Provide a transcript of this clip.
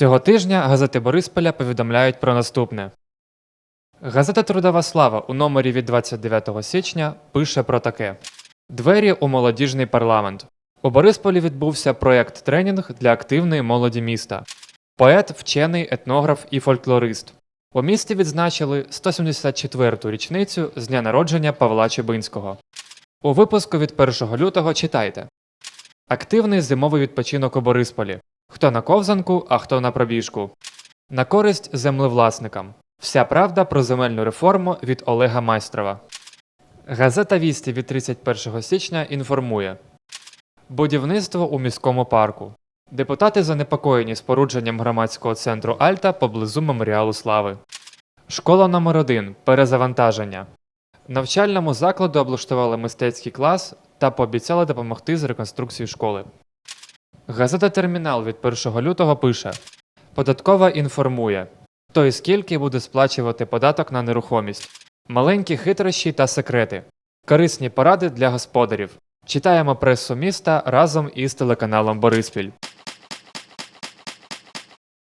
Цього тижня газети Борисполя повідомляють про наступне. Газета Трудова Слава у номері від 29 січня пише про таке: Двері у молодіжний парламент. У Борисполі відбувся проєкт тренінг для активної молоді міста. Поет, вчений, етнограф і фольклорист. У місті відзначили 174-ту річницю з дня народження Павла Чебинського. У випуску від 1 лютого читайте: Активний зимовий відпочинок у Борисполі. Хто на ковзанку, а хто на пробіжку. На користь землевласникам. Вся правда про земельну реформу від Олега Майстрова. Газета Вісті від 31 січня інформує: Будівництво у міському парку. Депутати занепокоєні спорудженням громадського центру Альта поблизу меморіалу слави. Школа номер 1 Перезавантаження. Навчальному закладу облаштували мистецький клас та пообіцяли допомогти з реконструкцією школи. Газета Термінал від 1 лютого пише: Податкова інформує, хто і скільки буде сплачувати податок на нерухомість, маленькі хитрощі та секрети, корисні поради для господарів. Читаємо пресу міста разом із телеканалом Бориспіль.